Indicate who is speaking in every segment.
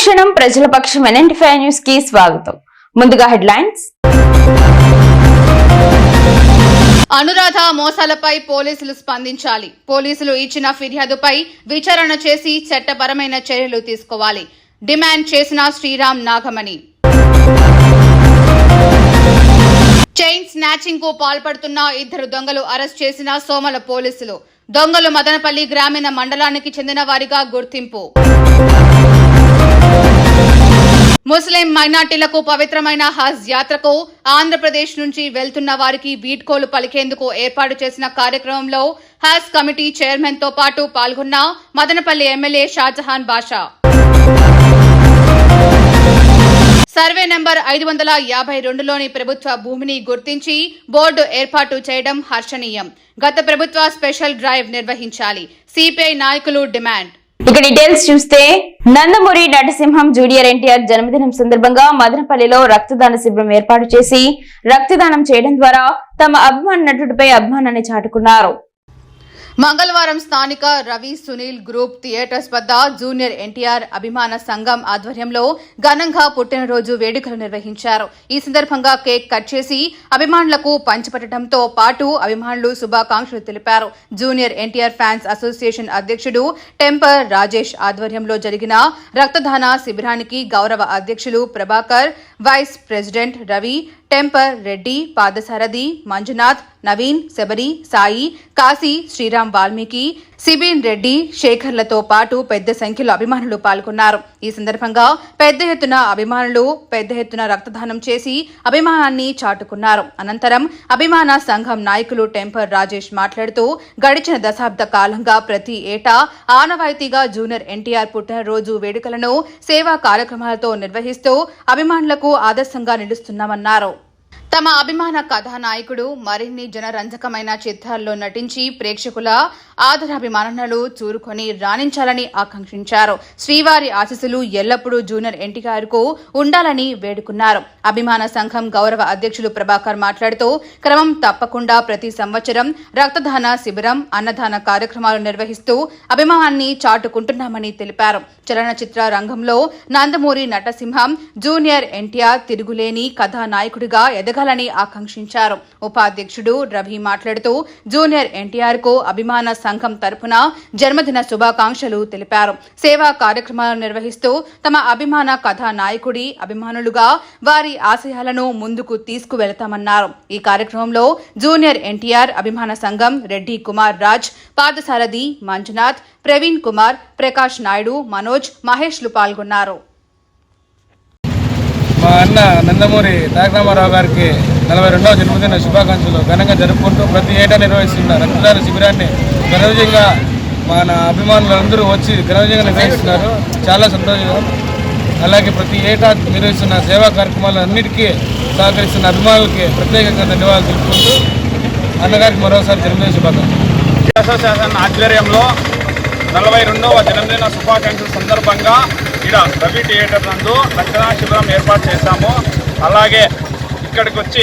Speaker 1: అనుక్షణం ప్రజల పక్షం ఎన్ఎంటిఫై న్యూస్కి స్వాగతం. ముందుగా హెడ్లైన్స్.
Speaker 2: అనురాధ మోసాలపై పోలీసులు స్పందించాలి. పోలీసులు ఇచ్చిన ఫిర్యాదుపై విచారణ చేసి చట్టపరమైన చర్యలు తీసుకోవాలి. డిమాండ్ చేసిన శ్రీరామ్ నాగమణి. చైన్ స్నాచింగ్కు పాల్పడుతున్న ఇద్దరు దొంగలు అరెస్ట్ చేసిన సోమల పోలీసులు. దొంగలు మదనపల్లి గ్రామీణ మండలానికి చెందిన వారిగా గుర్తింపు. ముస్లిం మైనార్టీలకు పవిత్రమైన హజ్ యాత్రకు ఆంధ్రప్రదేశ్ నుంచి వెళ్తున్న వారికి వీడ్కోలు పలికేందుకు ఏర్పాటు చేసిన కార్యక్రమంలో హజ్ కమిటీ చైర్మన్తో పాటు పాల్గొన్న Madanapalle MLA Shahjahan Basha. Survey number ఐదు వందల యాభై రెండులోని ప్రభుత్వ భూమిని గుర్తించి బోర్డు ఏర్పాటు చేయడం హర్షణీయం. గత ప్రభుత్వ స్పెషల్ డ్రైవ్ నిర్వహించాలి. సిపిఐ నాయకులు డిమాండ్.
Speaker 1: ఇక డీటెయిల్స్ చూస్తే నందమూరి నటసింహం జూనియర్ ఎన్టీఆర్ జన్మదినం సందర్భంగా మదనపల్లిలో రక్తదాన శిబిరం ఏర్పాటు చేసి రక్తదానం చేయడం ద్వారా తమ అభిమాన నటుడిపై అభిమానాన్ని చాటుకున్నారు.
Speaker 2: మంగళవారం స్థానిక రవి సునీల్ గ్రూప్ థియేటర్స్ వద్ద జూనియర్ ఎన్టీఆర్ అభిమాన సంఘం ఆధ్వర్యంలో ఘనంగా పుట్టినరోజు వేడుకలు నిర్వహించారు. ఈ సందర్భంగా కేక్ కట్ చేసి అభిమానులకు పంచిపెట్టడంతో పాటు అభిమానులు శుభాకాంక్షలు తెలిపారు. జూనియర్ ఎన్టీఆర్ ఫ్యాన్స్ అసోసియేషన్ అధ్యక్షుడు టెంపర్ రాజేష్ ఆధ్వర్యంలో జరిగిన రక్తదాన శిబిరానికి గౌరవ అధ్యక్షులు Prabhakar vice president Ravi Temper Reddy Padasarathi Manjunath Naveen Sabari Sai Kashi Sriram Valmiki Sibin Reddy శేఖర్లతో పాటు పెద్ద సంఖ్యలో అభిమానులు పాల్గొన్నారు. ఈ సందర్భంగా పెద్ద ఎత్తున అభిమానులు పెద్ద ఎత్తున రక్తదానం చేసి అభిమానాన్ని చాటుకున్నారు. అనంతరం అభిమాన సంఘం నాయకులు టెంపర్ రాజేష్ మాట్లాడుతూ గడిచిన దశాబ్ద కాలంగా ప్రతి ఏటా ఆనవాయితీగా జూనియర్ ఎన్టీఆర్ పుట్టినరోజు వేడుకలను సేవా కార్యక్రమాలతో నిర్వహిస్తూ అభిమానులకు ఆదర్శంగా నిలుస్తున్నామన్నారు. తమ అభిమాన కథానాయకుడు మరిన్ని జనరంజకమైన చిత్రాల్లో నటించి ప్రేక్షకుల ఆదరాభిమానాలు చూరుకొని రాణించాలని ఆకాంక్షించారు. శ్రీవారి ఆశీస్సులు ఎల్లప్పుడూ జూనియర్ ఎన్టీఆర్కు ఉండాలని వేడుకున్నారు. అభిమాన సంఘం గౌరవ అధ్యక్షులు ప్రభాకర్ మాట్లాడుతూ క్రమం తప్పకుండా ప్రతి సంవత్సరం రక్తదాన శిబిరం అన్నదాన కార్యక్రమాలు నిర్వహిస్తూ అభిమానాన్ని చాటుకుంటున్నామని తెలిపారు. చలనచిత్ర రంగంలో నందమూరి నటసింహం జూనియర్ ఎన్టీఆర్ తిరుగులేని కథానాయకుడిగా ఎదగ ఎదగాలని ఆకాంక్షించారు. ఉపాధ్యక్షుడు రవి మాట్లాడుతూ జూనియర్ ఎన్టీఆర్కు అభిమాన సంఘం తరపున జన్మదిన శుభాకాంక్షలు తెలిపారు. సేవా కార్యక్రమాలు నిర్వహిస్తూ తమ అభిమాన కథానాయకుడి అభిమానులుగా వారి ఆశయాలను ముందుకు తీసుకువెళతామన్నారు. ఈ కార్యక్రమంలో జూనియర్ ఎన్టీఆర్ అభిమాన సంఘం రెడ్డి కుమార్ రాజ్ పార్థసారథి మంజునాథ్ ప్రవీణ్ కుమార్ ప్రకాష్ నాయుడు మనోజ్ మహేష్లు పాల్గొన్నారు.
Speaker 3: మా అన్న నందమూరి తారకరామారావు గారికి నలభై రెండవ జన్మదిన శుభాకాంక్షలు. ఘనంగా జరుపుకుంటూ ప్రతి ఏటా నిర్వహిస్తున్న రక్తదాన శిబిరాన్ని ఘనవిజయంగా మన అభిమానులందరూ వచ్చి ఘనవిజయంగా నిర్వహిస్తున్నారు. చాలా సంతోషం. అలాగే ప్రతి ఏటా నిర్వహిస్తున్న సేవా కార్యక్రమాలన్నిటికీ సహకరిస్తున్న అభిమానులకి ప్రత్యేకంగా ధన్యవాదాలు తెలుపుకుంటూ అన్నగారికి మరోసారి జన్మదిన శుభాకాంక్షలు.
Speaker 4: అసోసియేషన్ ఆధ్వర్యంలో నలభై రెండవ జన్మదిన శుభాకాంక్షల సందర్భంగా ఇక్కడ రవి థియేటర్ నందు రక్తదాన శిబిరం ఏర్పాటు చేశాము. అలాగే ఇక్కడికి వచ్చి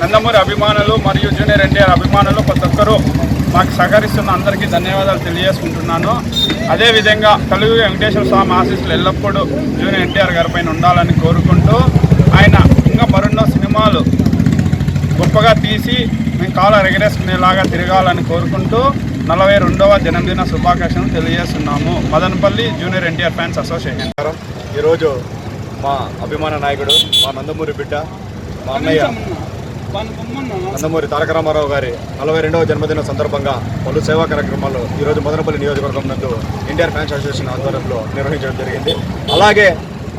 Speaker 4: నందమూరి అభిమానులు మరియు జూనియర్ ఎన్టీఆర్ అభిమానులు ప్రతి ఒక్కరూ మాకు సహకరిస్తున్న అందరికీ ధన్యవాదాలు తెలియజేసుకుంటున్నాను. అదేవిధంగా కలుగు వెంకటేశ్వర స్వామి ఆశీస్సులు ఎల్లప్పుడూ జూనియర్ ఎన్టీఆర్ గారి పైన ఉండాలని కోరుకుంటూ ఆయన ఇంకా మరెన్నో సినిమాలు గొప్పగా తీసి మేము కాలం ఎగరేసుకునేలాగా తిరగాలని కోరుకుంటూ నలభై రెండవ జన్మదిన శుభాకాంక్షలు తెలియజేస్తున్నాము. Madanapalle junior NTR fans association.
Speaker 5: ఈరోజు మా అభిమాన నాయకుడు మా నందమూరి బిడ్డ మా అన్నయ్య నందమూరి తారక రామారావు గారి నలభై రెండవ జన్మదిన సందర్భంగా పలు సేవా కార్యక్రమాలు ఈరోజు మదనపల్లి నియోజకవర్గం నందు ఎన్టీఆర్ ఫ్యాన్స్ అసోసియేషన్ ఆధ్వర్యంలో నిర్వహించడం జరిగింది. అలాగే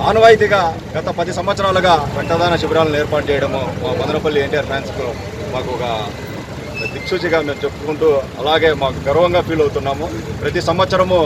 Speaker 5: ఆనవాయితీగా గత పది సంవత్సరాలుగా రక్తదాన శిబిరాలను ఏర్పాటు చేయడము మా మదనపల్లి ఎన్టీఆర్ ఫ్యాన్స్కు మాకు ఒక దిక్సూచిగా మేము చెప్పుకుంటూ అలాగే మాకు గర్వంగా ఫీల్ అవుతున్నాము. ప్రతి సంవత్సరము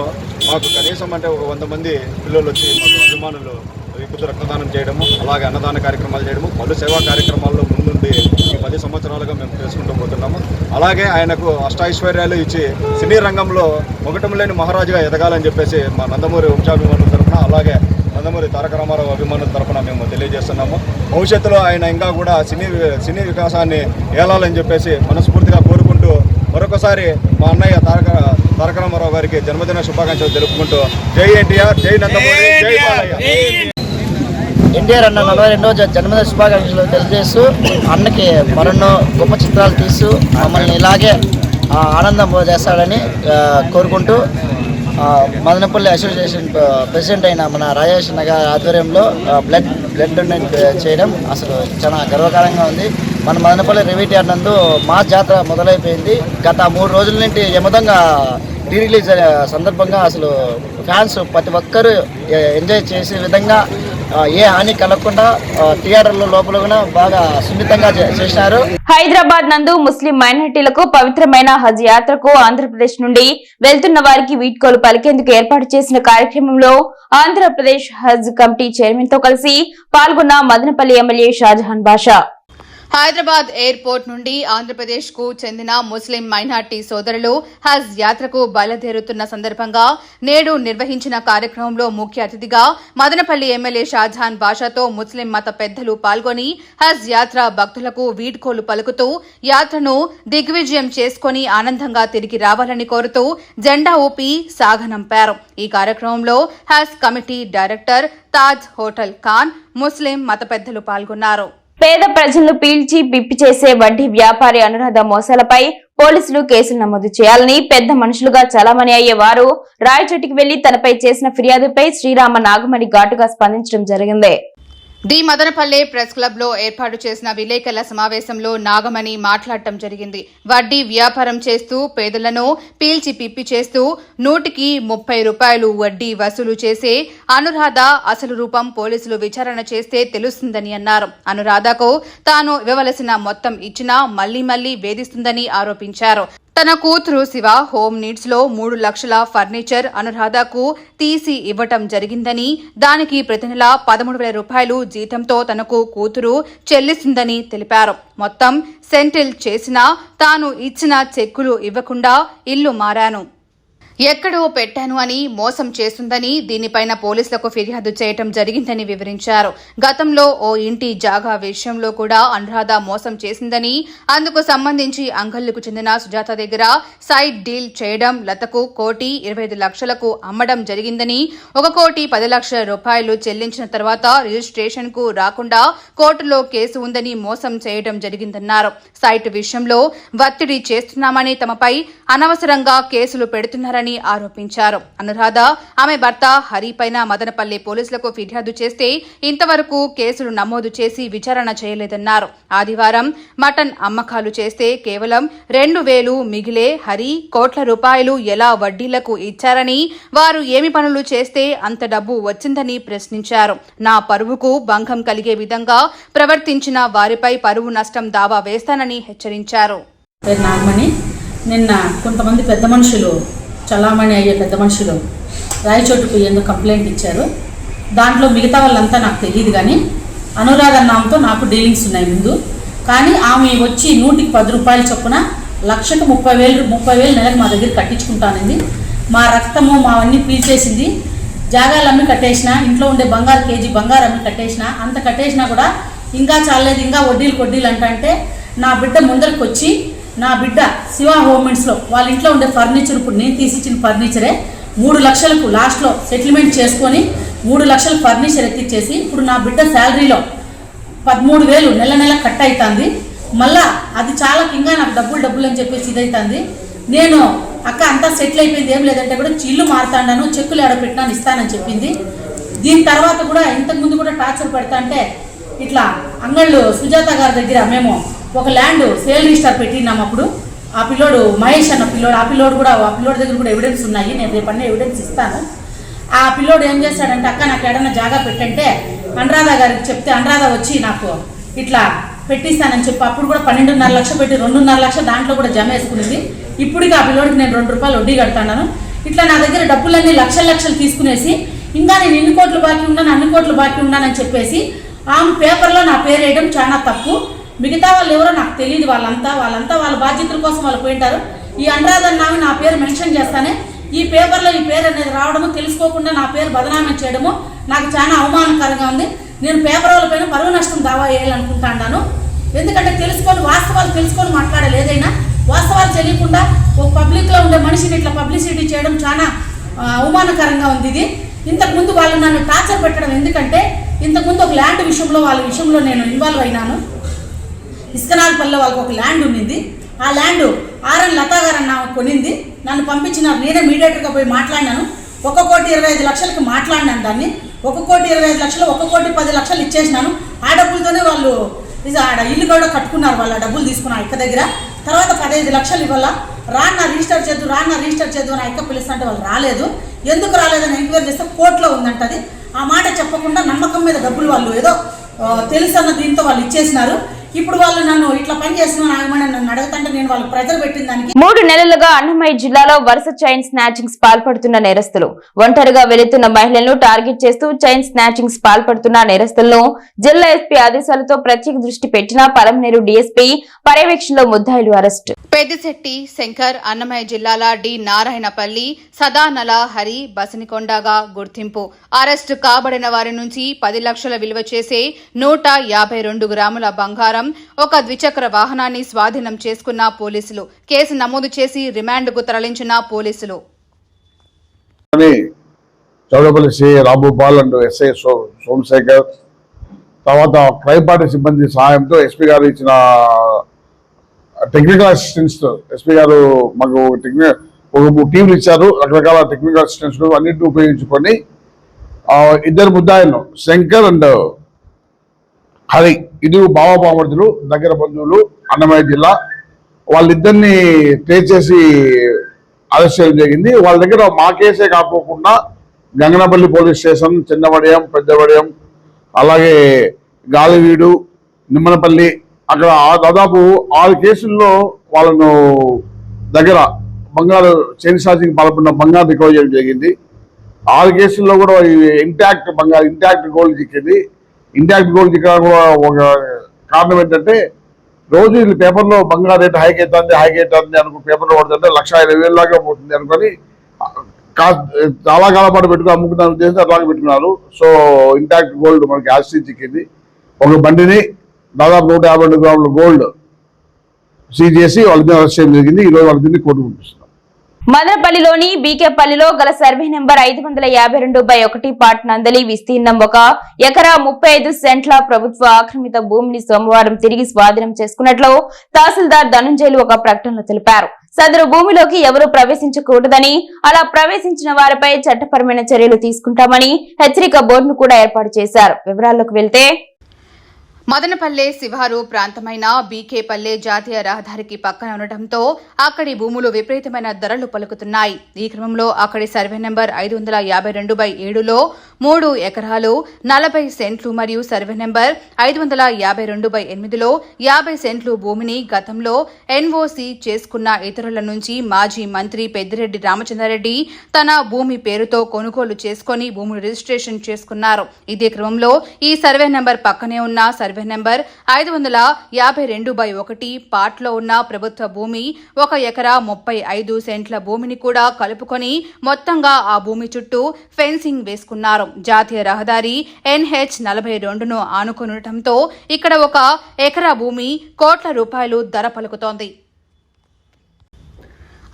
Speaker 5: మాకు కనీసం అంటే ఒక వంద మంది పిల్లలు వచ్చి మాకు అభిమానులు వికృత రక్తదానం చేయడము అలాగే అన్నదాన కార్యక్రమాలు చేయడము పలు సేవా కార్యక్రమాల్లో ముందుండి ఈ పది సంవత్సరాలుగా మేము చేసుకుంటూ పోతున్నాము. అలాగే ఆయనకు అష్టైశ్వర్యాలు ఇచ్చి సినీ రంగంలో మొగటం లేని మహారాజుగా ఎదగాలని చెప్పేసి మా నందమూరి వంశాభిమానుల తరఫున అలాగే నందమూరి తారక రామారావు అభిమానుల తరఫున మేము తెలియజేస్తున్నాము. భవిష్యత్తులో ఆయన ఇంకా కూడా సినీ సినీ వికాసాన్ని ఏలాలని చెప్పేసి మనస్ఫూర్తిగా కోరుకుంటూ మరొకసారి మా అన్నయ్య తారక తారక రామారావు గారికి జన్మదిన శుభాకాంక్షలు తెలుపుకుంటూ జై ఎన్టీఆర్ జై నందమూరి జై బాలయ్య.
Speaker 6: ఎన్టీఆర్. అన్న నలభై రెండవ జ- జన్మదిన శుభాకాంక్షలు తెలియజేస్తూ అన్నకి మరెన్నో గొప్ప చిత్రాలు తీస్తూ మమ్మల్ని ఇలాగే ఆ, ఆనందం చేస్తాడని కోరుకుంటూ మదనపల్లి అసోసియేషన్ ప్రెసిడెంట్ అయిన మన రాజేష్ నగర్ గారి ఆధ్వర్యంలో బ్లడ్ బ్లడ్ డొనేట్ చేయడం అసలు చాలా గర్వకారంగా ఉంది. మన మదనపల్లి రెవిటీ నందు మా జాతర మొదలైపోయింది. గత మూడు రోజుల నుండి యమదంగా రీ రిలీజ్ సందర్భంగా అసలు ఫ్యాన్స్ ప్రతి ఒక్కరూ ఎంజాయ్ చేసే విధంగా ఏ హాని కలగకుండా థియేటర్ల లోపల కూడా బాగా సున్నితంగా చేసినారు
Speaker 1: హైదరాబాద్ నందు ముస్లిం మైనార్టీలకు పవిత్రమైన హజ్ యాత్రకు ఆంధ్రప్రదేశ్ నుండి వెళ్తున్న వారికి వీడ్కోలు పలికేందుకు ఏర్పాటు చేసిన కార్యక్రమంలో ఆంధ్రప్రదేశ్ హజ్ కమిటీ చైర్మన్తో కలిసి పాల్గొన్న మదనపల్లి ఎమ్మెల్యే షాజహాన్ బాషా.
Speaker 2: హైదరాబాద్ ఎయిర్పోర్ట్ నుండి ఆంధ్రప్రదేశ్కు చెందిన ముస్లిం మైనార్టీ సోదరులు హజ్ యాత్రకు బయలుదేరుతున్న సందర్భంగా నేడు నిర్వహించిన కార్యక్రమంలో ముఖ్య అతిథిగా మదనపల్లి ఎమ్మెల్యే షాజహాన్ బాషాతో ముస్లిం మత పెద్దలు పాల్గొని హజ్ యాత్ర భక్తులకు వీడ్కోలు పలుకుతూ యాత్రను దిగ్విజయం చేసుకుని ఆనందంగా తిరిగి రావాలని కోరుతూ జెండా ఊపి సాగనంపారు. ఈ కార్యక్రమంలో Haj committee director Taj hotel Khan Muslim మత పెద్దలు పాల్గొన్నారు.
Speaker 1: పేద ప్రజలను పీల్చి పిప్పి చేసే వడ్డీ వ్యాపారి అనురాధ మోసాలపై పోలీసులు కేసులు నమోదు చేయాలని పెద్ద మనుషులుగా చలామణి అయ్యే వారు రాయచోటికి వెళ్ళి తనపై చేసిన ఫిర్యాదుపై శ్రీరామ నాగమణి ఘాటుగా స్పందించడం జరిగింది.
Speaker 2: ది మదనపల్లె ప్రెస్ క్లబ్లో ఏర్పాటు చేసిన విలేకరుల సమావేశంలో నాగమణి మాట్లాడటం జరిగింది. వడ్డీ వ్యాపారం చేస్తూ పేదలను పీల్చి పిప్పి చేస్తూ నూటికి ముప్పై రూపాయలు వడ్డీ వసూలు చేసే అనురాధ అసలు రూపం పోలీసులు విచారణ చేస్తే తెలుస్తుందని అన్నారు. అనురాధకు తాను ఇవ్వవలసిన మొత్తం ఇచ్చినా మళ్ళీ మళ్ళీ వేధిస్తుందని ఆరోపించారు. తన కూతురు శివ హోమ్ నీడ్స్లో మూడు లక్షల ఫర్నిచర్ అనురాధకు తీసి ఇవ్వటం జరిగిందని దానికి ప్రతి నెల పదమూడు వేల రూపాయలు జీతంతో తనకు కూతురు చెల్లిస్తుందని తెలిపారు. మొత్తం సెంటిల్ చేసినా తాను ఇచ్చిన చెక్కులు ఇవ్వకుండా ఇల్లు మారాను. ఎక్కడో పెట్టాను అని మోసం చేస్తుందని దీనిపైన పోలీసులకు ఫిర్యాదు చేయటం జరిగిందని వివరించారు. గతంలో ఓ ఇంటి జాగా విషయంలో కూడా అనురాధ మోసం చేసిందని అందుకు సంబంధించి అంగళ్ళకు చెందిన సుజాత దగ్గర సైడ్ డీల్ చేయడం లతకు కోటి ఇరవై ఐదు లక్షలకు అమ్మడం జరిగిందని ఒక కోటి పది లక్షల రూపాయలు చెల్లించిన తర్వాత రిజిస్ట్రేషన్కు రాకుండా కోర్టులో కేసు ఉందని మోసం చేయడం జరిగిందన్నారు. సైట్ విషయంలో ఒత్తిడి చేస్తున్నామని తమపై అనవసరంగా కేసులు పెడుతున్నారని ఆరోపించారు. అనురాధ ఆమె భర్త హరి పైన మదనపల్లి పోలీసులకు ఫిర్యాదు చేస్తే ఇంతవరకు కేసులు నమోదు చేసి విచారణ చేయలేదన్నారు. ఆదివారం మటన్ అమ్మకాలు చేస్తే కేవలం రెండు వేలు మిగిలే హరి కోట్ల రూపాయలు ఎలా వడ్డీలకు ఇచ్చారని వారు ఏమి పనులు చేస్తే అంత డబ్బు వచ్చిందని ప్రశ్నించారు. నా పరువుకు భంగం కలిగే విధంగా ప్రవర్తించిన వారిపై పరువు నష్టం దావా వేస్తానని హెచ్చరించారు.
Speaker 7: నిన్న కొంతమంది పెద్ద మనుషులు చలామణి అయ్యే పెద్ద మనుషులు రాయచోటుకు ఎందుకు కంప్లైంట్ ఇచ్చారు? దాంట్లో మిగతా వాళ్ళంతా నాకు తెలియదు కానీ అనురాధ నామతో నాకు డీలింగ్స్ ఉన్నాయి ముందు. కానీ ఆమె వచ్చి నూటికి పది రూపాయల చొప్పున లక్షకు ముప్పై వేలు ముప్పై వేలు నెలకు మా దగ్గర కట్టించుకుంటానంది. మా రక్తము మావన్నీ పీల్చేసింది. జాగాలు అమ్మి కట్టేసిన ఇంట్లో ఉండే బంగారు కేజీ బంగారు అమ్మి కట్టేసిన అంత కట్టేసినా కూడా ఇంకా చాలేదు ఇంకా వడ్డీలు కొడ్డీలు అంటే నా బిడ్డ ముందరికి వచ్చి నా బిడ్డ శివ హోమెంట్స్లో వాళ్ళ ఇంట్లో ఉండే ఫర్నిచర్ ఇప్పుడు నేను తీసిచ్చిన ఫర్నిచరే మూడు లక్షలకు లాస్ట్లో సెటిల్మెంట్ చేసుకొని మూడు లక్షల ఫర్నిచర్ ఎత్తిచ్చేసి ఇప్పుడు నా బిడ్డ శాలరీలో పదమూడు వేలు నెల నెల కట్ అవుతుంది మళ్ళా అది చాలా ఇంకా నాకు డబ్బులు డబ్బులు అని చెప్పేసి ఇదైతుంది. నేను అక్క అంతా సెటిల్ అయిపోయింది ఏం లేదంటే కూడా ఇల్లు మారుతాడాను చెక్కులు ఎడపెట్టినాను ఇస్తానని చెప్పింది. దీని తర్వాత కూడా ఇంతకుముందు కూడా టార్చర్ పెడతా అంటే ఇట్లా అంగళ్ళు సుజాత గారి దగ్గర మేము ఒక ల్యాండ్ సేల్ రిజిస్టర్ పెట్టినాం అప్పుడు. ఆ పిల్లోడు మహేష్ అన్న పిల్లోడు ఆ పిల్లోడు కూడా ఆ పిల్లోడి దగ్గర కూడా ఎవిడెన్స్ ఉన్నాయి. నేను రేపు అన్నీ ఎవిడెన్స్ ఇస్తాను. ఆ పిల్లోడు ఏం చేశాడంటే అక్క నాకు ఏడన్నా జాగా పెట్టంటే అనురాధ గారికి చెప్తే అనురాధ వచ్చి నాకు ఇట్లా పెట్టిస్తానని చెప్పి అప్పుడు కూడా పన్నెండున్నర లక్ష పెట్టి రెండున్నర లక్ష దాంట్లో కూడా జమ వేసుకునింది. ఇప్పటికి ఆ పిల్లోడికి నేను రెండు రూపాయలు వడ్డీ కడతాను ఇట్లా నా దగ్గర డబ్బులన్నీ లక్షల లక్షలు తీసుకునేసి ఇంకా నేను ఇన్ని కోట్లు బాకీ ఉన్నాను అన్ని కోట్లు బాకీ ఉన్నానని చెప్పేసి ఆమె పేపర్లో నా పేరు వేయడం చాలా తప్పు. మిగతా వాళ్ళు ఎవరో నాకు తెలియదు వాళ్ళంతా వాళ్ళంతా వాళ్ళ బాధ్యతల కోసం వాళ్ళు పోయింటారు. ఈ అనురాధన్ నామి నా పేరు మెన్షన్ చేస్తానే. ఈ పేపర్లో ఈ పేరు అనేది రావడము తెలుసుకోకుండా నా పేరు బదనామం చేయడము నాకు చాలా అవమానకరంగా ఉంది. నేను పేపర్ వాళ్ళ పైన పరువు నష్టం దావా వేయాలనుకుంటాను ఎందుకంటే తెలుసుకొని వాస్తవాలు తెలుసుకొని మాట్లాడాలి ఏదైనా. వాస్తవాలు తెలియకుండా ఒక పబ్లిక్లో ఉండే మనిషిని ఇట్లా పబ్లిసిటీ చేయడం చాలా అవమానకరంగా ఉంది ఇది. ఇంతకుముందు వాళ్ళు నన్ను టార్చర్ పెట్టడం ఎందుకంటే ఇంతకుముందు ఒక ల్యాండ్ విషయంలో వాళ్ళ విషయంలో నేను ఇన్వాల్వ్ అయినాను. ఇస్కనాల్పల్లిలో వాళ్ళకి ఒక ల్యాండ్ ఉండింది ఆ ల్యాండ్ ఆర్ఎన్ లతా గారు అన్న కొనింది. నన్ను పంపించినారు. నేనే మీడియేటర్గా పోయి మాట్లాడినాను. ఒక కోటి ఇరవై ఐదు లక్షలకి మాట్లాడినాను దాన్ని. ఒక కోటి ఇరవై ఐదు లక్షలు ఒక కోటి పది లక్షలు ఇచ్చేసినాను. ఆ డబ్బులతోనే వాళ్ళు ఇది ఆడ ఇల్లు కూడా కట్టుకున్నారు వాళ్ళ. డబ్బులు తీసుకున్నారు ఇక్క దగ్గర. తర్వాత పదహైదు లక్షలు ఇవ్వాల? రాన్న రిజిస్టర్ చేద్దు రాన్న రిజిస్టర్ చేద్దు అని అక్క పిలుస్తుంటే వాళ్ళు రాలేదు. ఎందుకు రాలేదని ఎంక్వైరీ చేస్తే కోర్టులో ఉందంట అది. ఆ మాట చెప్పకుండా నమ్మకం మీద డబ్బులు వాళ్ళు ఏదో తెలుసు అన్న దీంతో వాళ్ళు ఇచ్చేసినారు. ఇప్పుడు వాళ్ళు నన్ను ఇట్లా పని చేస్తున్నాను ఆగమని నన్ను అడుగుతుంటే నేను వాళ్ళు ప్రెజర్ పెట్టిన దానికి
Speaker 1: మూడు నెలలుగా అన్నమయ్య జిల్లాలో వరుస చైన్ స్నాచింగ్స్ పాల్పడుతున్న నేరస్తులు. ఒంటరిగా వెళుతున్న మహిళలను టార్గెట్ చేస్తూ చైన్ స్నాచింగ్స్ పాల్పడుతున్న నేరస్తులను జిల్లా ఎస్పీ ఆదేశాలతో ప్రత్యేక దృష్టి పెట్టిన పలమనేరు డీఎస్పీ పర్యవేక్షణలో ముద్దాయిలు అరెస్టు.
Speaker 2: పెద్దిశెట్టి శంకర్ అన్నమయ్య జిల్లాల డి నారాయణపల్లి సదానల హరి బసనికొండగా గుర్తింపు. అరెస్టు కాబడిన వారి నుంచి పది లక్షల విలువ చేసే నూట యాభై రెండు గ్రాముల బంగారం ఒక ద్విచక్ర వాహనాన్ని స్వాధీనం చేసుకున్న పోలీసులు. కేసు నమోదు చేసి రిమాండ్కు తరలించిన పోలీసులు.
Speaker 8: Chowdepalle C Rambhupal and SI so Somasekhar తర్వాత క్రైమ్ పార్టీ సిబ్బంది సహాయంతో ఎస్పీ గారు ఇచ్చిన టెక్నికల్ అసిస్టెన్స్ ఎస్పీ గారు మాకు టెక్నికల్ ఒక టీంలు ఇచ్చారు. రకరకాల టెక్నికల్ అసిస్టెన్స్ అన్నింటిని ఉపయోగించుకొని ఇద్దరు ముద్దాయను శంకర్ అండ్ హరి ఇది బావబామర్దులు దగ్గర బంధువులు అన్నమయ్య జిల్లా వాళ్ళిద్దరిని ట్రేస్ చేసి అరెస్ట్ చేయడం జరిగింది. వాళ్ళ దగ్గర మా కేసే కాకోకుండా గంగనపల్లి పోలీస్ స్టేషన్ చిన్నవడయం పెద్దవడయం అలాగే గాలివీడు నిమ్మనపల్లి అక్కడ దాదాపు ఆరు కేసుల్లో వాళ్ళను దగ్గర బంగారు చైన్ సార్జింగ్ పాల్పడిన బంగారు రికవర్ చేయడం జరిగింది. ఆరు కేసుల్లో కూడా ఇంటాక్ట్ బంగారు ఇంటాక్ట్ గోల్డ్ చిక్కింది ఇండాక్ట్ గోల్డ్ చిక్కడానికి కూడా ఒక కారణం ఏంటంటే రోజు వీళ్ళు పేపర్లో బంగారు రేటు హైక్ అవుతుంది హైక్ అవుతుంది అనుకో పేపర్లో పడుతుంటే లక్ష ఇరవై వేలు లాగా పోతుంది అనుకొని చాలా కాలం పాటు పెట్టుకుని అమ్ముకున్న ఉద్దేశం అట్లాగే పెట్టుకున్నారు. సో ఇంటాక్ట్ గోల్డ్ మనకి యాసిడ్ చిక్కింది. ఒక బండిని దాదాపు నూట యాభై గ్రాముల గోల్డ్ సీజ్ చేసి వాళ్ళని అరెస్ట్ చేయడం జరిగింది. ఈరోజు వాళ్ళ దీన్ని కోర్టు పంపిస్తుంది.
Speaker 1: మదనపల్లిలోని బీకేపల్లిలో గల సర్వే నెంబర్ ఐదు వందల యాభై రెండు బై ఒకటి పాట్ నందలి విస్తీర్ణం ఒక ఎకరా ముప్పై ఐదు సెంట్ల ప్రభుత్వ ఆక్రమిత భూమిని సోమవారం తిరిగి స్వాధీనం చేసుకున్నట్లు తహసీల్దార్ ధనుంజయులు ఒక ప్రకటనలో తెలిపారు. సదరు భూమిలోకి ఎవరూ ప్రవేశించకూడదని అలా ప్రవేశించిన వారిపై చట్టపరమైన చర్యలు తీసుకుంటామని హెచ్చరిక బోర్డును కూడా ఏర్పాటు చేశారు. వివరాల్లోకి వెళ్తే
Speaker 2: మదనపల్లె శివారు ప్రాంతమైన బీకేపల్లె జాతీయ రహదారికి పక్కన ఉండటంతో అక్కడి భూములు విపరీతమైన ధరలు పలుకుతున్నాయి. ఈ క్రమంలో అక్కడి సర్వే నెంబర్ ఐదు వందల యాభై రెండు బై ఏడులో మూడు ఎకరాలు నలభై సెంట్లు మరియు సర్వే నెంబర్ ఐదు వందల యాభై రెండు బై ఎనిమిదిలో యాభై సెంట్లు భూమిని గతంలో ఎన్ఓసి చేసుకున్న ఇతరుల నుంచి మాజీ మంత్రి పెద్దిరెడ్డి రామచంద్రారెడ్డి తన భూమి పేరుతో కొనుగోలు చేసుకుని భూములు రిజిస్ట్రేషన్ చేసుకున్నారు. ఇదే క్రమంలో ఈ సర్వే నెంబర్ పక్కనే ఉన్న సర్వే నెంబర్ ఐదు వందల యాభై రెండు బై ఒకటి. పాట్లో ఉన్న ప్రభుత్వ భూమి ఒక ఎకరా ముప్పై ఐదు సెంట్ల భూమిని కూడా కలుపుకొని మొత్తంగా ఆ భూమి చుట్టూ ఫెన్సింగ్ వేసుకున్నారు. జాతీయ రహదారి ఎన్హెచ్ నలభై రెండును ఆనుకొనటంతో ఇక్కడ ఒక ఎకరా భూమి కోట్ల రూపాయలు ధర పలుకుతోంది.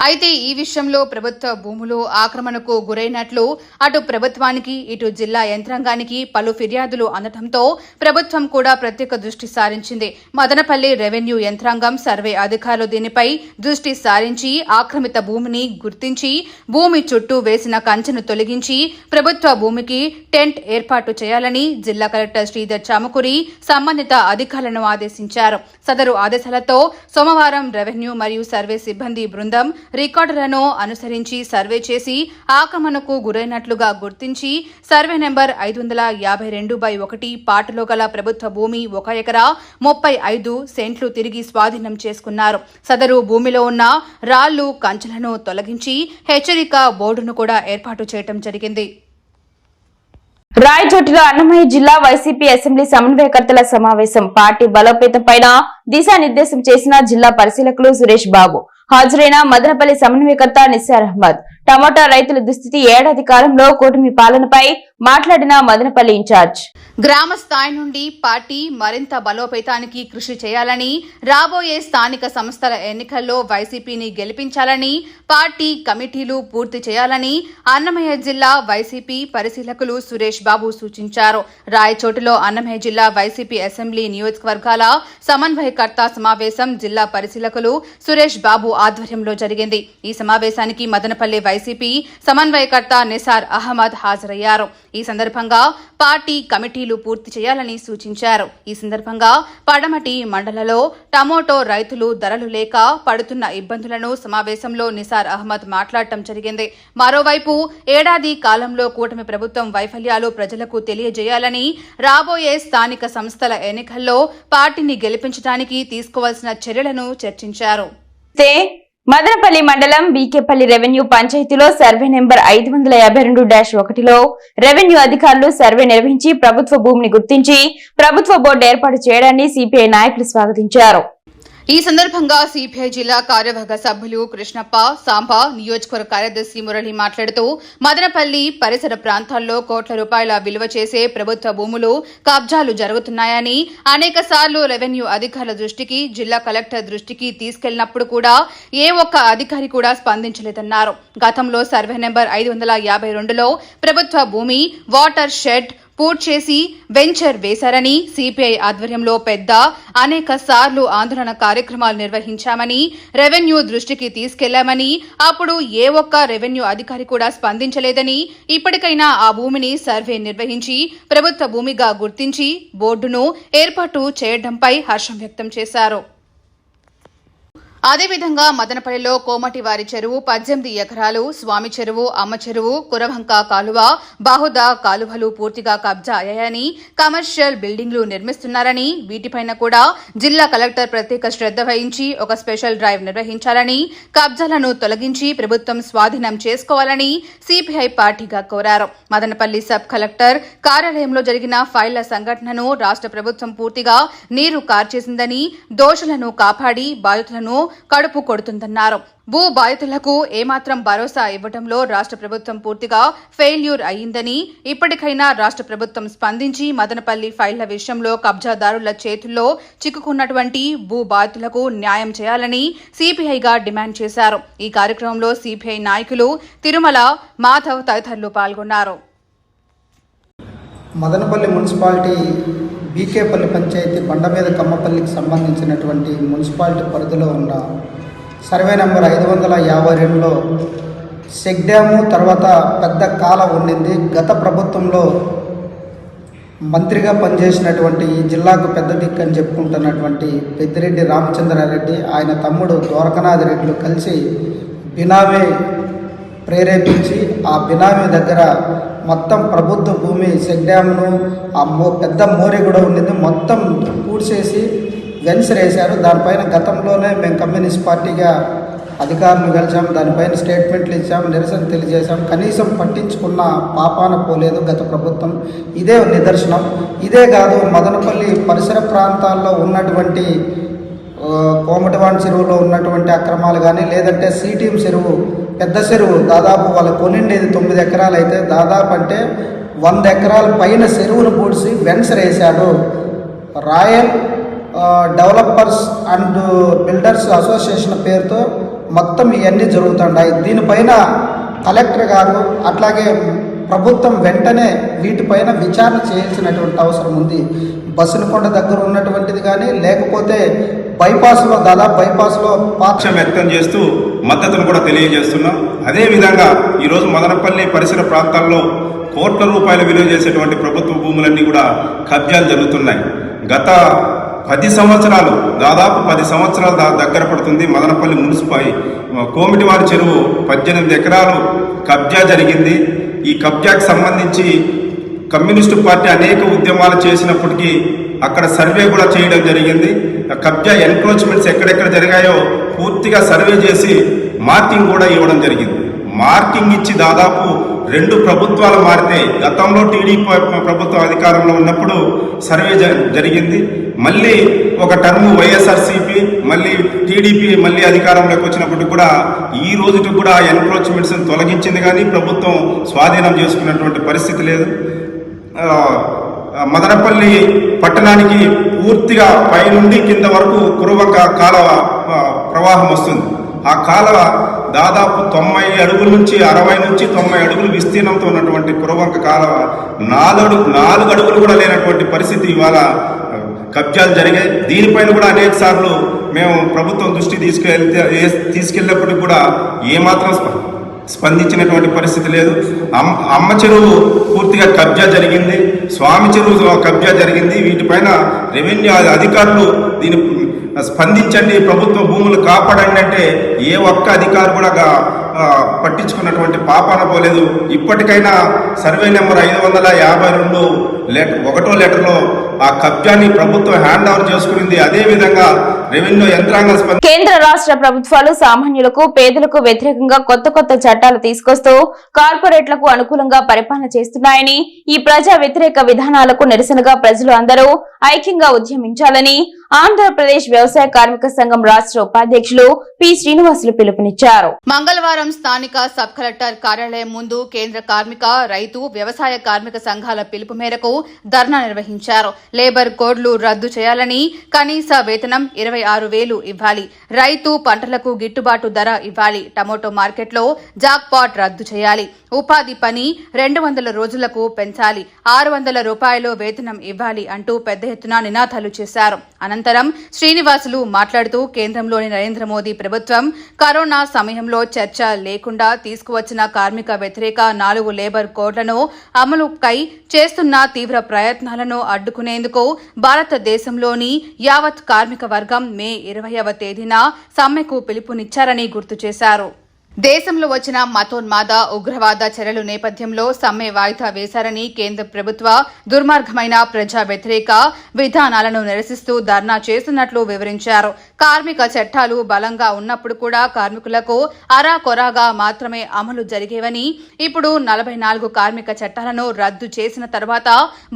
Speaker 2: అయితే ఈ విషయంలో ప్రభుత్వ భూములు ఆక్రమణకు గురైనట్లు అటు ప్రభుత్వానికి ఇటు జిల్లా యంత్రాంగానికి పలు ఫిర్యాదులు అందటంతో ప్రభుత్వం కూడా ప్రత్యేక దృష్టి సారించింది. మదనపల్లి రెవెన్యూ యంత్రాంగం సర్వే అధికారులు దీనిపై దృష్టి సారించి ఆక్రమిత భూమిని గుర్తించి భూమి చుట్టూ వేసిన కంచెను తొలగించి ప్రభుత్వ భూమికి టెంట్ ఏర్పాటు చేయాలని జిల్లా కలెక్టర్ శ్రీధర్ చామకూరి సంబంధిత అధికారులను ఆదేశించారు. సదరు ఆదేశాలతో సోమవారం రెవెన్యూ మరియు సర్వే సిబ్బంది బృందం రికార్డులను అనుసరించి సర్వే చేసి ఆక్రమణకు గురైనట్లుగా గుర్తించి సర్వే నెంబర్ ఐదు వందల యాభై రెండు బై ఒకటి పాటలో గల ప్రభుత్వ భూమి ఒక ఎకరా ముప్పై ఐదు సెంట్లు తిరిగి స్వాధీనం చేసుకున్నారు. సదరు భూమిలో ఉన్న రాళ్ళు కంచెలను తొలగించి హెచ్చరిక బోర్డును కూడా ఏర్పాటు చేయడం జరిగింది.
Speaker 1: రాయచోటిలో అన్నమయ్య జిల్లా వైసీపీ అసెంబ్లీ సమన్వయకర్తల సమావేశం. పార్టీ బలోపేతం పైన దిశానిర్దేశం చేసిన జిల్లా పరిశీలకులు సురేష్ బాబు. హాజరైన మదనపల్లి సమన్వయకర్త నిస్సార్ అహ్మద్. టమాటా రైతుల దుస్థితి ఏడాది కాలంలో కూటమి పాలనపై మాట్లాడిన మదనపల్లి ఇన్ఛార్జ్.
Speaker 2: గ్రామ స్థాయి నుండి పార్టీ మరింత బలోపేతానికి కృషి చేయాలని రాబోయే స్థానిక సంస్థల ఎన్నికల్లో వైసీపీని గెలిపించాలని పార్టీ కమిటీలు పూర్తి చేయాలని అన్నమయ్య జిల్లా వైసీపీ పరిశీలకులు సురేష్ బాబు సూచించారు. రాయచోటులో అన్నమయ్య జిల్లా వైసీపీ అసెంబ్లీ నియోజకవర్గాల సమన్వయకర్త సమావేశం జిల్లా పరిశీలకులు సురేష్ బాబు ఆధ్వర్యంలో జరిగింది. ఈ సమావేశానికి మదనపల్లి వైసీపీ సమన్వయకర్త నిసార్ అహ్మద్ హాజరయ్యారు. ఈ సందర్భంగా పార్టీ కమిటీ కమిటీలు పూర్తి చేయాలని సూచించారు. ఈ సందర్భంగా పడమటి మండలలో టమోటో రైతులు ధరలు లేక పడుతున్న ఇబ్బందులను సమావేశంలో నిసార్ అహ్మద్ మాట్లాడటం జరిగింది. మరోవైపు ఏడాది కాలంలో కూటమి ప్రభుత్వం వైఫల్యాలు ప్రజలకు తెలియజేయాలని రాబోయే స్థానిక సంస్థల ఎన్నికల్లో పార్టీని గెలిపించడానికి తీసుకోవాల్సిన చర్యలను చర్చించారు.
Speaker 1: మదనపల్లి మండలం బీకేపల్లి రెవెన్యూ పంచాయతీలో సర్వే నెంబర్ ఐదు వందల యాభై రెండు డాష్ ఒకటిలో రెవెన్యూ అధికారులు సర్వే నిర్వహించి ప్రభుత్వ భూమిని గుర్తించి ప్రభుత్వ బోర్డు ఏర్పాటు చేయడాన్ని సిపిఐ నాయకులు స్వాగతించారు.
Speaker 2: ఈ సందర్భంగా సిపిఐ జిల్లా కార్యవర్గ సభ్యులు కృష్ణప్ప సాంబ నియోజకవర్గ కార్యదర్శి మురళి మాట్లాడుతూ మదనపల్లి పరిసర ప్రాంతాల్లో కోట్ల రూపాయల విలువ చేసే ప్రభుత్వ భూములు కబ్జాలు జరుగుతున్నాయని అనేక రెవెన్యూ అధికారుల దృష్టికి జిల్లా కలెక్టర్ దృష్టికి తీసుకెళ్ళినప్పుడు కూడా ఏ ఒక్క అధికారి కూడా స్పందించలేదన్నారు. గతంలో సర్వే నెంబర్ ఐదు వందల యాభై రెండులో ప్రభుత్వ భూమి వాటర్ షెడ్ పూర్తి చేసి వెంచర్ వేశారని సిపిఐ ఆధ్వర్యంలో పెద్ద అనేక సార్లు ఆందోళన కార్యక్రమాలు నిర్వహించామని రెవెన్యూ దృష్టికి తీసుకెళ్ళామని అప్పుడు ఏ ఒక్క రెవెన్యూ అధికారి కూడా స్పందించలేదని ఇప్పటికైనా ఆ భూమిని సర్వే నిర్వహించి ప్రభుత్వ భూమిగా గుర్తించి బోర్డును ఏర్పాటు చేయడంపై హర్షం వ్యక్తం చేశారు. అదేవిధంగా మదనపల్లిలో కోమటివారి చెరువు పద్దెనిమిది ఎకరాలు స్వామి చెరువు అమ్మ చెరువు కురవంక కాలువ బాహుదా కాలువలు పూర్తిగా కబ్జా అయ్యాయని కమర్షియల్ బిల్డింగ్లు నిర్మిస్తున్నారని వీటిపైన కూడా జిల్లా కలెక్టర్ ప్రత్యేక శ్రద్ధ వహించి ఒక స్పెషల్ డ్రైవ్ నిర్వహించాలని కబ్జాలను తొలగించి ప్రభుత్వం స్వాధీనం చేసుకోవాలని సిపిఐ పార్టీగా కోరారు. మదనపల్లి సబ్ కలెక్టర్ కార్యాలయంలో జరిగిన ఫైళ్ళ సంఘటనను రాష్ట్ర ప్రభుత్వం పూర్తిగా నీరు కార్చేసిందని దోషులను కాపాడి బాధితులను కడుపు కొడుతుందన్నారు. భూ బాధితులకు ఏమాత్రం భరోసా ఇవ్వడంలో రాష్ట్ర ప్రభుత్వం పూర్తిగా ఫెయిల్యూర్ అయిందని ఇప్పటికైనా రాష్ట్ర ప్రభుత్వం స్పందించి మదనపల్లి ఫైళ్ళ విషయంలో కబ్జాదారుల చేతుల్లో చిక్కుకున్నటువంటి భూ బాధితులకు న్యాయం చేయాలని సిపిఐగా డిమాండ్ చేశారు. ఈ కార్యక్రమంలో సిపిఐ నాయకులు తిరుమల మాధవ్ తదితరులు పాల్గొన్నారు.
Speaker 9: మదనపల్లి మున్సిపాలిటీ బీకేపల్లి పంచాయతీ బండమీద కమ్మపల్లికి సంబంధించినటువంటి మున్సిపాలిటీ పరిధిలో ఉన్న సర్వే నెంబర్ ఐదు వందల యాభై రెండులో సెగ్ డ్యాము తర్వాత పెద్ద కాల ఉండింది గత ప్రభుత్వంలో మంత్రిగా పనిచేసినటువంటి ఈ జిల్లాకు పెద్ద దిక్కు అని చెప్పుకుంటున్నటువంటి పెద్దిరెడ్డి రామచంద్రారెడ్డి ఆయన తమ్ముడు ద్వారకనాథ్ రెడ్డిలు కలిసి బినామీ ప్రేరేపించి ఆ బినామీ దగ్గర మొత్తం ప్రభుత్వ భూమి సెక్ ఆ మో పెద్ద మోరీ కూడా ఉండింది. మొత్తం పూడ్చేసి వెన్సర్ వేశారు దానిపైన గతంలోనే మేము కమ్యూనిస్ట్ పార్టీగా అధికారులు కలిసాం దానిపైన స్టేట్మెంట్లు ఇచ్చాం నిరసన తెలియజేశాం కనీసం పట్టించుకున్న పాపాన పోలేదు గత ప్రభుత్వం. ఇదే నిదర్శనం. ఇదే కాదు మదనపల్లి పరిసర ప్రాంతాల్లో ఉన్నటువంటి కోమటివాన్ చెరువులో ఉన్నటువంటి అక్రమాలు కానీ లేదంటే సిటీఎం చెరువు పెద్ద చెరువు దాదాపు వాళ్ళు కొనిండేది తొమ్మిది ఎకరాలు అయితే దాదాపు అంటే వంద ఎకరాల పైన చెరువును పూడ్చి వెన్సర్ వేశాడు. Royal Developers and Builders Association పేరుతో మొత్తం ఇవన్నీ జరుగుతుంటాయి. దీనిపైన కలెక్టర్ గారు అట్లాగే ప్రభుత్వం వెంటనే వీటిపైన విచారణ చేయాల్సినటువంటి అవసరం ఉంది. బస్సులకొండ దగ్గర ఉన్నటువంటిది కానీ లేకపోతే బైపాస్లో దాదాపు బైపాస్లో పాత
Speaker 10: వ్యక్తం చేస్తూ మద్దతును కూడా తెలియజేస్తున్నాం. అదేవిధంగా ఈరోజు మదనపల్లి పరిసర ప్రాంతాల్లో కోట్ల రూపాయలు విలువ చేసేటువంటి ప్రభుత్వ భూములన్నీ కూడా కబ్జాలు జరుగుతున్నాయి. గత పది సంవత్సరాలు దాదాపు పది సంవత్సరాల దగ్గర పడుతుంది మదనపల్లి మున్సిపాలి కోమిటివారి చెరువు పద్దెనిమిది ఎకరాలు కబ్జా జరిగింది. ఈ కబ్జాకి సంబంధించి కమ్యూనిస్టు పార్టీ అనేక ఉద్యమాలు చేసినప్పటికీ అక్కడ సర్వే కూడా చేయడం జరిగింది. కబ్జా ఎన్క్రోచ్మెంట్స్ ఎక్కడెక్కడ జరిగాయో పూర్తిగా సర్వే చేసి మార్కింగ్ కూడా ఇవ్వడం జరిగింది. మార్కింగ్ ఇచ్చి దాదాపు రెండు ప్రభుత్వాలు మారితే గతంలో టీడీపీ ప్రభుత్వం అధికారంలో ఉన్నప్పుడు సర్వే జ- జరిగింది. మళ్ళీ ఒక టర్మ్ వైఎస్ఆర్సీపీ మళ్ళీ టీడీపీ మళ్ళీ అధికారంలోకి వచ్చినప్పటికి కూడా ఈ రోజుకి కూడా ఎన్క్రోచ్మెంట్స్ని తొలగించింది కానీ ప్రభుత్వం స్వాధీనం చేసుకున్నటువంటి పరిస్థితి లేదు. మదనపల్లి పట్టణానికి పూర్తిగా పైనుండి కింద వరకు కురువంక కాలువ ప్రవాహం వస్తుంది. ఆ కాలువ దాదాపు తొంభై అడుగుల నుంచి అరవై నుంచి తొంభై అడుగులు విస్తీర్ణంతో ఉన్నటువంటి కురవంక కాలువ నాలుగు నాలుగు అడుగులు కూడా లేనటువంటి పరిస్థితి ఇవాళ కబ్జాలు జరిగాయి. దీనిపైన కూడా అనేక సార్లు మేము ప్రభుత్వం దృష్టి తీసుకెళ్తే తీసుకెళ్ళినప్పటికి కూడా ఏమాత్రం స్పందించినటువంటి పరిస్థితి లేదు. అమ్మ అమ్మ చెరువు పూర్తిగా కబ్జా జరిగింది. స్వామి చెరువు కబ్జా జరిగింది. వీటిపైన రెవెన్యూ అధికారులు దీని స్పందించండి ప్రభుత్వ భూములు కాపాడండి అంటే ఏ ఒక్క అధికారి కూడా పట్టించుకున్నటువంటి పాపాన పోలేదు. ఇప్పటికైనా సర్వే నెంబర్ ఐదు వందల యాభై రెండు లెటర్ ఒకటో లెటర్లో ఆ కబ్జాని ప్రభుత్వం హ్యాండ్ ఓవర్ చేసుకునింది. అదేవిధంగా రెవెన్యూ యంత్రాంగం స్పందించి
Speaker 1: కేంద్ర రాష్ట్ర ప్రభుత్వాలు సామాన్యులకు పేదలకు వ్యతిరేకంగా కొత్త కొత్త చట్టాలు తీసుకొస్తూ కార్పొరేట్లకు అనుకూలంగా పరిపాలన చేస్తున్నాయని ఈ ప్రజా వ్యతిరేక విధానాలకు నిరసనగా ప్రజలు అందరూ ఐక్యంగా ఉద్యమించాలని ఆంధ్రప్రదేశ్ వ్యవసాయ కార్మిక సంఘం రాష్ట్ర ఉపాధ్యక్షులు పి. శ్రీనివాసులు పిలుపునిచ్చారు.
Speaker 2: మంగళవారం స్థానిక సబ్ కలెక్టర్ కార్యాలయం ముందు కేంద్ర కార్మిక రైతు వ్యవసాయ కార్మిక సంఘాల పిలుపు మేరకు ధర్నా నిర్వహించారు. లేబర్ కోడ్లు రద్దు చేయాలని కనీస వేతనం ఇరవై ఆరు వేలు ఇవ్వాలి. రైతు పంటలకు గిట్టుబాటు ధర ఇవ్వాలి. టమోటో మార్కెట్లో జాక్ పాట్ రద్దు చేయాలి. ఉపాధి పని రెండు వందల రోజులకు పెంచాలి. ఆరు వందల రూపాయలు వేతనం ఇవ్వాలి అంటూ పెద్ద ఎత్తున నినాదాలు చేశారు. అనంతరం శ్రీనివాసులు మాట్లాడుతూ కేంద్రంలోని నరేంద్ర మోదీ ప్రభుత్వం కరోనా సమయంలో చర్చ లేకుండా తీసుకువచ్చిన కార్మిక వ్యతిరేక నాలుగు లేబర్ కోడ్లను అమలుకై చేస్తున్న తీవ్ర ప్రయత్నాలను అడ్డుకునేందుకు భారతదేశంలోని యావత్ కార్మిక వర్గం మే ఇరవైవ తేదీన సమ్మెకు పిలుపునిచ్చారని గుర్తు చేశారు. దేశంలో వచ్చిన మతోన్మాద ఉగ్రవాద చర్యల నేపథ్యంలో సమ్మె వాయిదా వేశారని కేంద్ర ప్రభుత్వ దుర్మార్గమైన ప్రజా వ్యతిరేక విధానాలను నిరసిస్తూ ధర్నా చేస్తున్నట్లు వివరించారు. కార్మిక చట్టాలు బలంగా ఉన్నప్పుడు కూడా కార్మికులకు అరాకొరాగా మాత్రమే అమలు జరిగేవని ఇప్పుడు నలభై నాలుగు కార్మిక చట్టాలను రద్దు చేసిన తర్వాత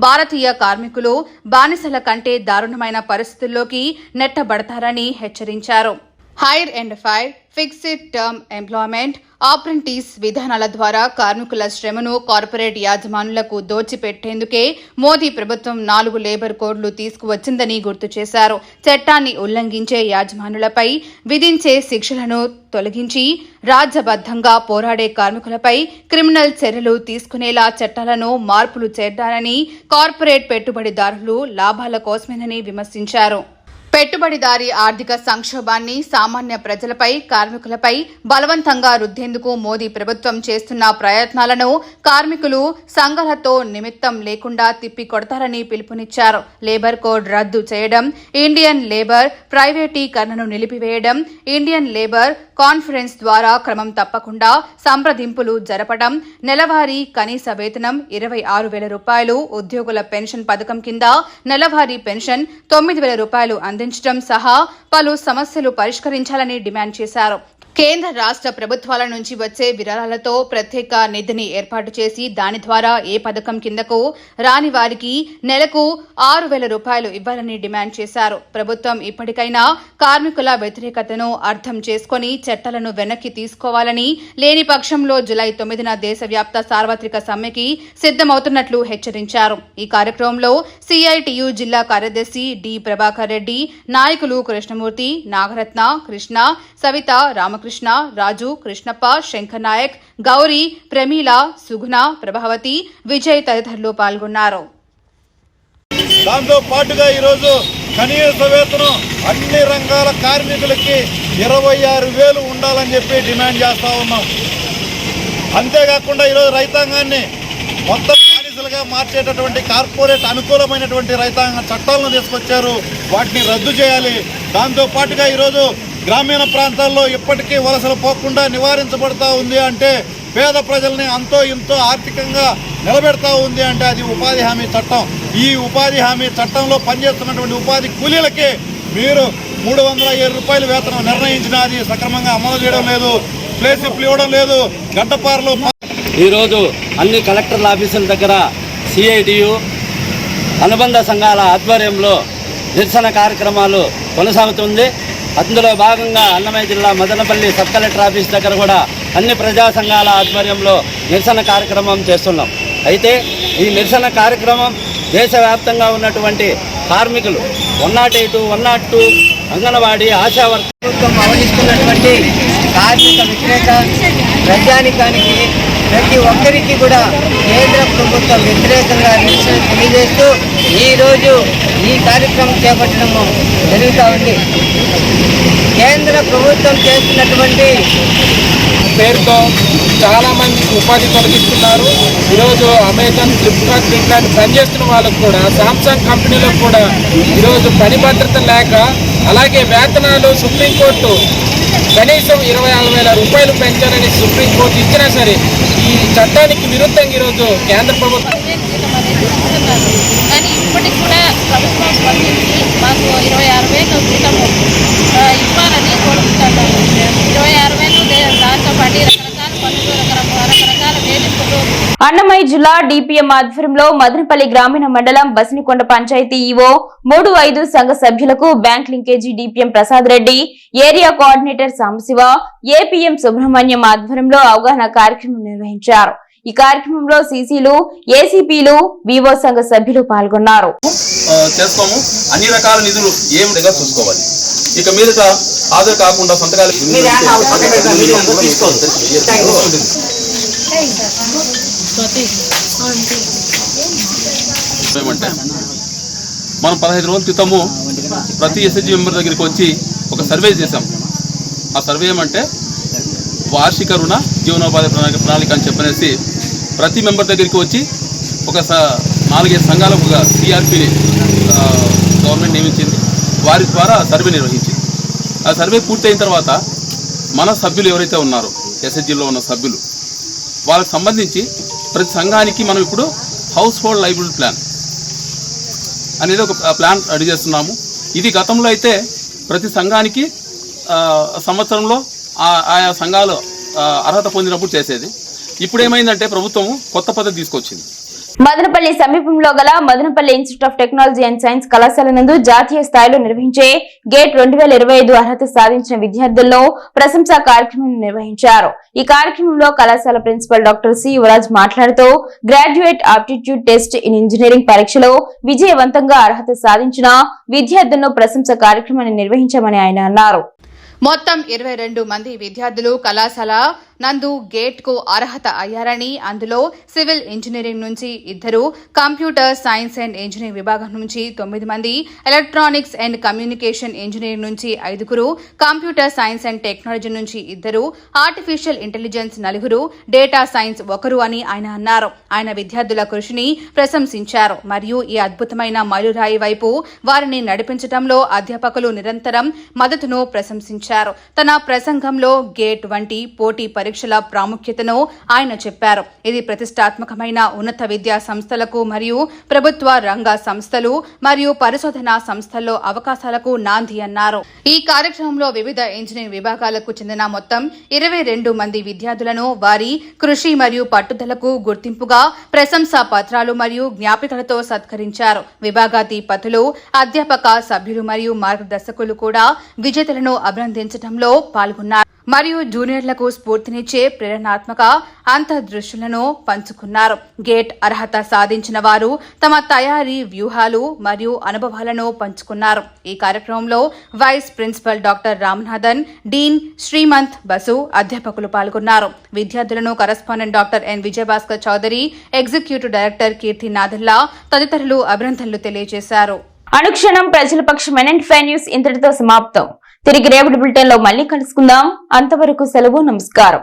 Speaker 2: భారతీయ కార్మికులు బానిసల కంటే దారుణమైన పరిస్థితుల్లోకి నెట్టబడతారని హెచ్చరించారు. Hire and fire fixed term employment apprentice విధానాల ద్వారా కార్మికుల శ్రమను కార్పొరేట్ యాజమానులకు దోచిపెట్టేందుకే మోదీ ప్రభుత్వం నాలుగు లేబర్ కోడ్లు తీసుకువచ్చిందని గుర్తు చేశారు. చట్టాన్ని ఉల్లంఘించే యాజమానులపై విధించే శిక్షలను తొలగించి రాజ్యబద్ధంగా పోరాడే కార్మికులపై క్రిమినల్ చర్యలు తీసుకునేలా చట్టాలను మార్పులు చేద్దానని కార్పొరేట్ పెట్టుబడిదారులు లాభాల కోసమేనని విమర్శించారు. పెట్టుబడిదారీ ఆర్థిక సంక్షోభాన్ని సామాన్య ప్రజలపై కార్మికులపై బలవంతంగా రుద్దేందుకు మోదీ ప్రభుత్వం చేస్తున్న ప్రయత్నాలను కార్మికులు సంఘాలతో నిమిత్తం లేకుండా తిప్పి కొడతారని పిలుపునిచ్చారు. లేబర్ కోడ్ రద్దు చేయడం ఇండియన్ లేబర్ ప్రైవేటీకరణను నిలిపివేయడం ఇండియన్ లేబర్ కాన్ఫరెన్స్ ద్వారా క్రమం తప్పకుండా సంప్రదింపులు జరపడం నెలవారీ కనీస వేతనం ఇరవై ఆరు వేల రూపాయలు ఉద్యోగుల పెన్షన్ పథకం కింద నెలవారీ పెన్షన్ తొమ్మిది వేల రూపాయలు అందించడం సహా పలు సమస్యలు పరిష్కరించాలని డిమాండ్ చేశారు. కేంద్ర రాష్ట్ర ప్రభుత్వాల నుంచి వచ్చే విరాళాలతో ప్రత్యేక నిధిని ఏర్పాటు చేసి దాని ద్వారా ఏ పథకం కిందకు రాని వారికి నెలకు ఆరు వేల రూపాయలు ఇవ్వాలని డిమాండ్ చేశారు. ప్రభుత్వం ఇప్పటికైనా కార్మికుల వ్యతిరేకతను అర్థం చేసుకొని చట్టాలను వెనక్కి తీసుకోవాలని లేని పక్షంలో జులై తొమ్మిదిన దేశవ్యాప్త సార్వత్రిక సమ్మెకి సిద్దమవుతున్నట్లు హెచ్చరించారు. ఈ కార్యక్రమంలో సిఐటియు జిల్లా కార్యదర్శి డి ప్రభాకర్ రెడ్డి నాయకులు కృష్ణమూర్తి నాగరత్న కృష్ణ సవిత రామకృష్ణ రాజు కృష్ణప్ప శంకర్ నాయక్ గౌరీ ప్రమీల సుగుణ ప్రభావతి విజయ్ తదితరులు పాల్గొన్నారు.
Speaker 5: దాంతో పాటుగా ఈరోజు కనీస వేతనం అన్ని రంగాల కార్మికులకి ఇరవై ఆరు వేలు ఉండాలని చెప్పి డిమాండ్ చేస్తూ ఉన్నాం. అంతేకాకుండా ఈరోజు రైతాంగాన్ని మొత్తం బానిసలుగా మార్చేటటువంటి కార్పొరేట్ అనుకూలమైనటువంటి రైతాంగ చట్టాలను తీసుకొచ్చారు. వాటిని రద్దు చేయాలి. దాంతో పాటుగా ఈరోజు గ్రామీణ ప్రాంతాల్లో ఇప్పటికీ వలసలు పోకుండా నివారించబడతా ఉంది అంటే పేద ప్రజల్ని అంతో ఇంతో ఆర్థికంగా నిలబెడతా ఉంది అంటే అది ఉపాధి హామీ చట్టం. ఈ ఉపాధి హామీ చట్టంలో పనిచేస్తున్నటువంటి ఉపాధి కూలీలకి మీరు మూడు వందల ఏడు రూపాయల వేతనం నిర్ణయించిన అది సక్రమంగా అమలు చేయడం లేదు ప్లేస్ ఇవ్వడం లేదు గడ్డపారలు
Speaker 11: ఈరోజు అన్ని కలెక్టర్ల ఆఫీసుల దగ్గర సిఐటియు అనుబంధ సంఘాల ఆధ్వర్యంలో నిరసన కార్యక్రమాలు కొనసాగుతుంది. అందులో భాగంగా అన్నమయ్య జిల్లా మదనపల్లి సబ్ కలెక్టర్ ఆఫీస్ దగ్గర కూడా అన్ని ప్రజా సంఘాల ఆధ్వర్యంలో నిరసన కార్యక్రమం చేస్తున్నాం. అయితే ఈ నిరసన కార్యక్రమం దేశవ్యాప్తంగా ఉన్నటువంటి కార్మికులు one nought eight one nought two anganwadi ASHA worker
Speaker 6: ప్రభుత్వం అవహిస్తున్నటువంటి కార్మిక వ్యతిరేక ప్రజానికానికి ప్రతి ఒక్కరికి కూడా కేంద్ర ప్రభుత్వం వ్యతిరేకంగా నిరసన తెలియజేస్తూ ఈరోజు ఈ కార్యక్రమం చేపట్టడము జరుగుతూ ఉంది. కేంద్ర ప్రభుత్వం చేస్తున్నటువంటి
Speaker 3: పేరుతో చాలామంది ఉపాధి కలిగిస్తున్నారు ఈరోజు అమెజాన్ ఫ్లిప్కార్ట్ ఫ్లిప్కార్ట్ పనిచేస్తున్న వాళ్ళకు కూడా సామ్సంగ్ కంపెనీలకు కూడా ఈరోజు పని భద్రత లేక అలాగే వేతనాలు సుప్రీంకోర్టు కనీసం ఇరవై నాలుగు వేల రూపాయలు పెంచాలని సుప్రీంకోర్టు ఇచ్చినా సరే ఈ చట్టానికి విరుద్ధంగా ఈరోజు కేంద్ర ప్రభుత్వం
Speaker 12: కానీ ఇప్పటికి కూడా ప్రభుత్వం స్పందించి మాకు ఇరవై ఆరు వేలు జీతము ఆ, ఇవ్వాలని కోరుకుంటున్నాము ఇరవై ఆరు వేలు దే- దాంతో పాటు రకరకాల పనులు రకరకాల రకరకాల వేధింపులు
Speaker 1: అన్నమయ్య జిల్లా డిపిఎం ఆధ్వర్యంలో మదనపల్లి గ్రామీణ మండలం బసినికొండ పంచాయతీ ఈవో మూడు ఐదు సంఘ సభ్యులకు bank linkage DPM Prasad Reddy area coordinator Sambasiva APM Subrahmanyam ఆధ్వర్యంలో అవగాహన కార్యక్రమం నిర్వహించారు. ఈ కార్యక్రమంలో సీసీలు ఏసీపీలు వివో సంఘ సభ్యులు పాల్గొన్నారు.
Speaker 13: ఆ, చేసుకోము అన్ని రకాల నిధులు ఏమిటిగా చూసుకోవాలి? ఇక మీదట కాకుండా సంతకాలు మనం పదహైదు రోజుల క్రితము ప్రతి ఎస్హెచ్జి మెంబర్ దగ్గరికి వచ్చి ఒక సర్వే చేశాం. ఆ సర్వే ఏమంటే వార్షిక రుణ జీవనోపాధి ప్రణాళిక ప్రణాళిక అని చెప్పనేసి ప్రతి మెంబర్ దగ్గరికి వచ్చి ఒక స- నాలుగైదు సంఘాలకు ఒక సిఆర్పిని గవర్నమెంట్ నియమించింది. వారి ద్వారా సర్వే నిర్వహించింది. ఆ సర్వే పూర్తయిన తర్వాత మన సభ్యులు ఎవరైతే ఉన్నారో ఎస్హెచ్జిలో ఉన్న సభ్యులు వాళ్ళకి సంబంధించి ప్రతి సంఘానికి మనం ఇప్పుడు హౌస్ హోల్డ్ లైబిలిటీ ప్లాన్ అనేది ఒక ప్లాన్ రెడీ చేస్తున్నాము. ఇది గతంలో అయితే ప్రతి సంఘానికి సంవత్సరంలో ఆ- ఆయా సంఘాలు అర్హత పొందినప్పుడు చేసేది. ఇప్పుడు ఏమైందంటే ప్రభుత్వం కొత్త పద్ధతి తీసుకొచ్చింది.
Speaker 1: మదనపల్లి సమీపంలో గల Madanapalle Institute of Technology and Science కళాశాల నందు జాతీయ స్థాయిలో నిర్వహించే గేట్ రెండు వేల ఇరవై ఐదు అర్హత సాధించిన విద్యార్థుల్లో ప్రశంసా కార్యక్రమం నిర్వహించారు. ఈ కార్యక్రమంలో కళాశాల ప్రిన్సిపల్ డాక్టర్ సి యువరాజ్ మాట్లాడుతూ graduate aptitude test in engineering పరీక్షలో విజయవంతంగా అర్హత సాధించిన విద్యార్థులను ప్రశంస కార్యక్రమాన్ని నిర్వహించామని ఆయన అన్నారు.
Speaker 2: మొత్తం ఇరవై రెండు మంది విద్యార్థులు కళాశాల నందు గేట్కు అర్హత అయ్యారని అందులో సివిల్ ఇంజనీరింగ్ నుంచి ఇద్దరు కంప్యూటర్ సైన్స్ అండ్ ఇంజనీరింగ్ విభాగం నుంచి తొమ్మిది మంది ఎలక్ట్రానిక్స్ అండ్ కమ్యూనికేషన్ ఇంజనీరింగ్ నుంచి ఐదుగురు కంప్యూటర్ సైన్స్ అండ్ టెక్నాలజీ నుంచి ఇద్దరు ఆర్టిఫిషియల్ ఇంటెలిజెన్స్ నలుగురు డేటా సైన్స్ ఒకరు అని ఆయన అన్నారు. ఆయన విద్యార్థుల కృషిని ప్రశంసించారు. మరియు ఈ అద్భుతమైన మైలురాయి వైపు వారిని నడిపించడంలో అధ్యాపకులు నిరంతరం మద్దతును ప్రశంసించారు. తన ప్రసంగంలో గేట్ వంటి పోటీ పరీక్షల ప్రాముఖ్యతను ఆయన చెప్పారు. ఇది ప్రతిష్టాత్మకమైన ఉన్నత విద్యా సంస్థలకు మరియు ప్రభుత్వ రంగ సంస్థలు మరియు పరిశోధనా సంస్థల్లో అవకాశాలకు నాంది అన్నారు. ఈ కార్యక్రమంలో వివిధ ఇంజనీరింగ్ విభాగాలకు చెందిన మొత్తం ఇరవై రెండు మంది విద్యార్థులను వారి కృషి మరియు పట్టుదలకు గుర్తింపుగా ప్రశంసా పత్రాలు మరియు జ్ఞాపికలతో సత్కరించారు. విభాగాధిపతులు అధ్యాపక సభ్యులు మరియు మార్గదర్శకులు కూడా విజేతలను అభినందించడంలో పాల్గొన్నారు. మరియు జూనియర్లకు స్ఫూర్తి స్ఫూర్తినిచ్చే ప్రేరణాత్మక అంతర్దృష్టులను పంచుకున్నారు. గేట్ అర్హత సాధించిన వారు తమ తయారీ వ్యూహాలు మరియు అనుభవాలను పంచుకున్నారు. ఈ కార్యక్రమంలో vice principal doctor Ramanathan dean Srimanth Basu అధ్యాపకులు పాల్గొన్నారు. విద్యార్థులను correspondent doctor N Vijayabhaskar Chowdary executive director Keerthi Nadalla తదితరులు అభినందనలు తెలియజేశారు.
Speaker 1: అనుక్షణం ప్రజల పక్షమైన ఫైవ్ న్యూస్ ఇంతటితో సమాప్తం. తిరిగి రేపటి బులెటిన్లో మళ్ళీ కలుసుకుందాం. అంతవరకు సెలవు నమస్కారం.